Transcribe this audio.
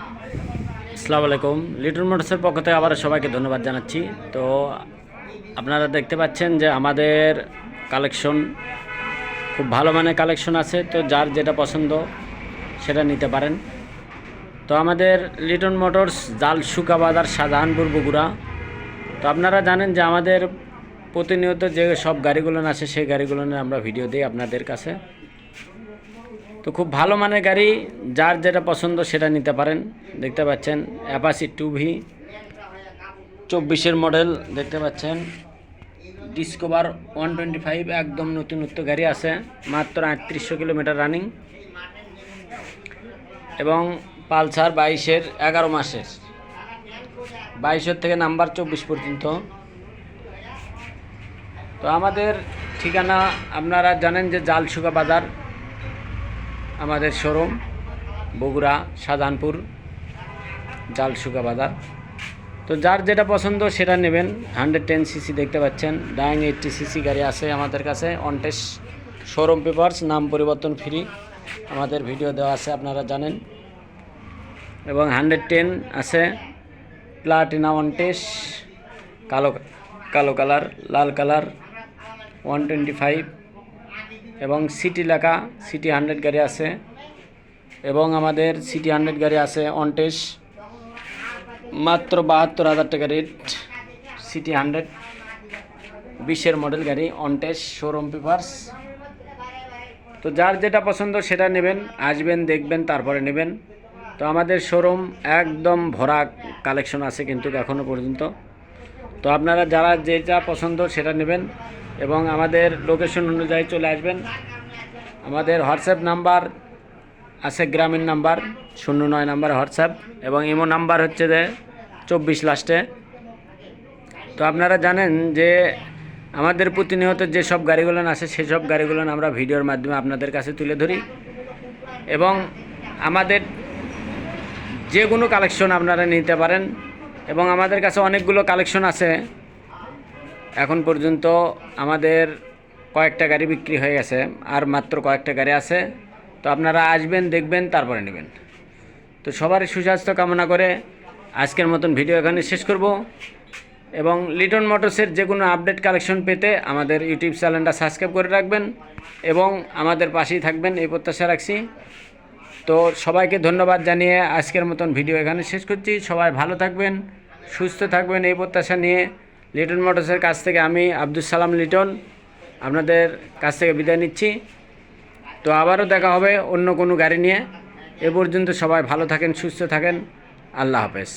আসসালামু আলাইকুম। লিটল মোটরসের পক্ষ থেকে আবার সবাইকে ধন্যবাদ জানাচ্ছি। তো আপনারা দেখতে পাচ্ছেন যে আমাদের কালেকশন খুব ভালো মানের কালেকশন আছে। তো যার যেটা পছন্দ সেটা নিতে পারেন। তো আমাদের লিটন মোটরস জাল বাজার শাহজাহানপুর বগুড়া। তো আপনারা জানেন যে আমাদের প্রতিনিয়ত যে সব গাড়িগুলো আছে, সেই গাড়িগুলো আমরা ভিডিও দিই আপনাদের কাছে। তো খুব ভালো মানের গাড়ি, যার যেটা পছন্দ সেটা নিতে পারেন। দেখতে পাচ্ছেন অ্যাপাসি টু ভি চব্বিশের মডেল দেখতে পাচ্ছেন। ডিসকভার ওয়ান টোয়েন্টি ফাইভ একদম নতুনত্ব গাড়ি আছে, মাত্র আটত্রিশশো কিলোমিটার রানিং এবং পালসার বাইশের এগারো মাসের। বাইশের থেকে নাম্বার চব্বিশ পর্যন্ত। তো আমাদের ঠিকানা আপনারা জানেন যে জালসুকা বাজার। আমাদের শোরুম বগুড়া, শাহজাহানপুর, জালসুকা বাজার। তো যার যেটা পছন্দ সেটা নেবেন। হান্ড্রেড টেন সিসি দেখতে পাচ্ছেন। ডাইং এইটটি সিসি গাড়ি আছে আমাদের কাছে। অনটেস শোরুম পেপার্স নাম পরিবর্তন ফ্রি আমাদের ভিডিও দেওয়া আছে, আপনারা জানেন। এবং হান্ড্রেড টেন আছে প্লাটিনা অনটেস কালো কালো কালার লাল কালার ওয়ান টোয়েন্টি ফাইভ এবং সিটি লেখা, সিটি হান্ড্রেড গাড়ি আছে। এবং আমাদের সিটি হান্ড্রেড গাড়ি আছে অনটেস মাত্র বাহাত্তর হাজার টাকা রেট সিটি হান্ড্রেড। বিশের মডেল গাড়ি অনটেস শোরুম পেপার্স তো যার যেটা পছন্দ সেটা নেবেন, আসবেন, দেখবেন, তারপরে নেবেন। তো আমাদের শোরুম একদম ভরা কালেকশন আছে কিন্তু এখনও পর্যন্ত। তো আপনারা যারা যেটা পছন্দ সেটা নেবেন এবং আমাদের লোকেশন অনুযায়ী চলে আসবেন। আমাদের হোয়াটসঅ্যাপ নাম্বার আছে গ্রামীণ নাম্বার শূন্য নয় নাম্বার হোয়াটসঅ্যাপ এবং ইমো নাম্বার হচ্ছে যে চব্বিশ লাস্টে। তো আপনারা জানেন যে আমাদের প্রতিনিয়ত যে সব গাড়িগুলো আছে সেসব গাড়িগুলো আমরা ভিডিওর মাধ্যমে আপনাদের কাছে তুলে ধরি এবং আমাদের যে কোনো কালেকশন আপনারা নিতে পারেন। এবং আমাদের কাছে অনেকগুলো কালেকশন আছে। এখন পর্যন্ত আমাদের কয়েকটা গাড়ি বিক্রি হয়ে গেছে, আর মাত্র কয়েকটা গাড়ি আছে। তো আপনারা আসবেন, দেখবেন, তারপরে নেবেন। তো সবার সুস্বাস্থ্য কামনা করে আজকের মতন ভিডিও এখানে শেষ করব। এবং লিটন মোটরসের যে কোনো আপডেট কালেকশন পেতে আমাদের ইউটিউব চ্যানেলটা সাবস্ক্রাইব করে রাখবেন এবং আমাদের পাশেই থাকবেন, এই প্রত্যাশা রাখছি। তো সবাইকে ধন্যবাদ জানিয়ে আজকের মতন ভিডিও এখানে শেষ করছি। সবাই ভালো থাকবেন। সুস্থ থাকবেন এই প্রত্যাশা নিয়ে লিটন মোটরসের কাছ থেকে আমি আব্দুল সালাম লিটন আপনাদের কাছ থেকে বিদায় নিচ্ছি। তো আবারও দেখা হবে অন্য কোনো গাড়ি নিয়ে। এ পর্যন্ত সবাই ভালো থাকেন, সুস্থ থাকেন। আল্লাহ হাফেজ।